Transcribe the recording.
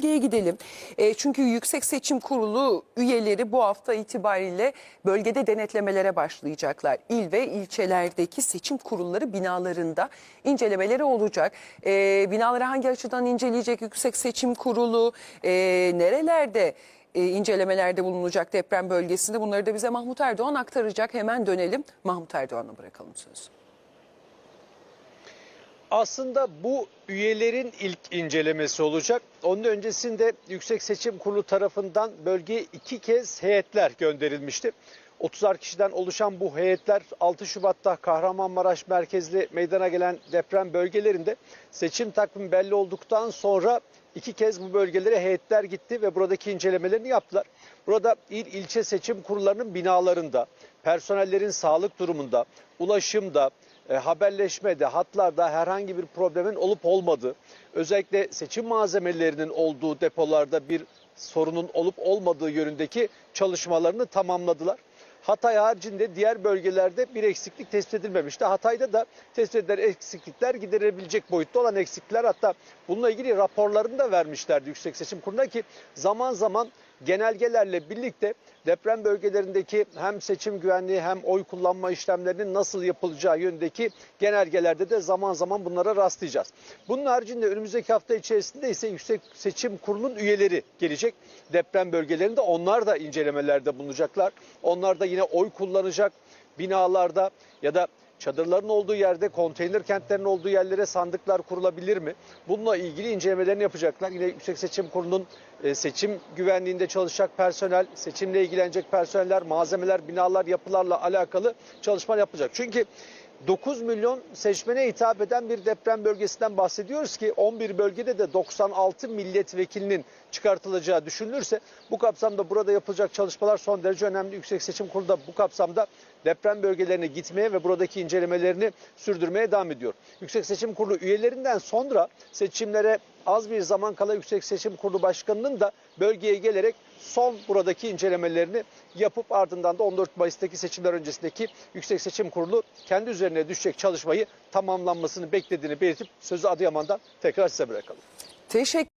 Bölgeye gidelim. E, çünkü Yüksek Seçim Kurulu üyeleri bu hafta itibariyle bölgede denetlemelere başlayacaklar. İl ve ilçelerdeki seçim kurulları binalarında incelemeleri olacak. E, binaları hangi açıdan inceleyecek Yüksek Seçim Kurulu? E, nerelerde e, incelemelerde bulunacak deprem bölgesinde? Bunları da bize Mahmut Erdoğan aktaracak. Hemen dönelim. Mahmut Erdoğan'a bırakalım sözü. Aslında bu üyelerin ilk incelemesi olacak. Onun öncesinde Yüksek Seçim Kurulu tarafından bölgeye iki kez heyetler gönderilmişti. 30'ar kişiden oluşan bu heyetler 6 Şubat'ta Kahramanmaraş merkezli meydana gelen deprem bölgelerinde seçim takvimi belli olduktan sonra iki kez bu bölgelere heyetler gitti ve buradaki incelemelerini yaptılar. Burada il ilçe seçim kurullarının binalarında, personellerin sağlık durumunda, ulaşımda, e, haberleşmede, hatlarda herhangi bir problemin olup olmadığı, özellikle seçim malzemelerinin olduğu depolarda bir sorunun olup olmadığı yönündeki çalışmalarını tamamladılar. Hatay haricinde diğer bölgelerde bir eksiklik tespit edilmemişti. Hatay'da da tespit edilen eksiklikler giderilebilecek boyutta olan eksiklikler hatta bununla ilgili raporlarını da vermişlerdi Yüksek Seçim Kurulu'na ki zaman zaman genelgelerle birlikte deprem bölgelerindeki hem seçim güvenliği hem oy kullanma işlemlerinin nasıl yapılacağı yönündeki genelgelerde de zaman zaman bunlara rastlayacağız. Bunun haricinde önümüzdeki hafta içerisinde ise Yüksek Seçim Kurulu'nun üyeleri gelecek. Deprem bölgelerinde onlar da incelemelerde bulunacaklar. Onlar da yine oy kullanacak binalarda ya da çadırların olduğu yerde, konteyner kentlerin olduğu yerlere sandıklar kurulabilir mi? Bununla ilgili incelemelerini yapacaklar. Yine Yüksek Seçim Kurulu'nun e, seçim güvenliğinde çalışacak personel, seçimle ilgilenecek personeller, malzemeler, binalar, yapılarla alakalı çalışma yapacak. Çünkü 9 milyon seçmene hitap eden bir deprem bölgesinden bahsediyoruz ki 11 bölgede de 96 milletvekilinin çıkartılacağı düşünülürse bu kapsamda burada yapılacak çalışmalar son derece önemli. Yüksek Seçim Kurulu da bu kapsamda deprem bölgelerine gitmeye ve buradaki incelemelerini sürdürmeye devam ediyor. Yüksek Seçim Kurulu üyelerinden sonra seçimlere az bir zaman kala Yüksek Seçim Kurulu Başkanı'nın da bölgeye gelerek son buradaki incelemelerini yapıp ardından da 14 Mayıs'taki seçimler öncesindeki Yüksek Seçim Kurulu kendi üzerine düşecek çalışmayı tamamlanmasını beklediğini belirtip sözü Adıyaman'dan tekrar size bırakalım. Teşekkür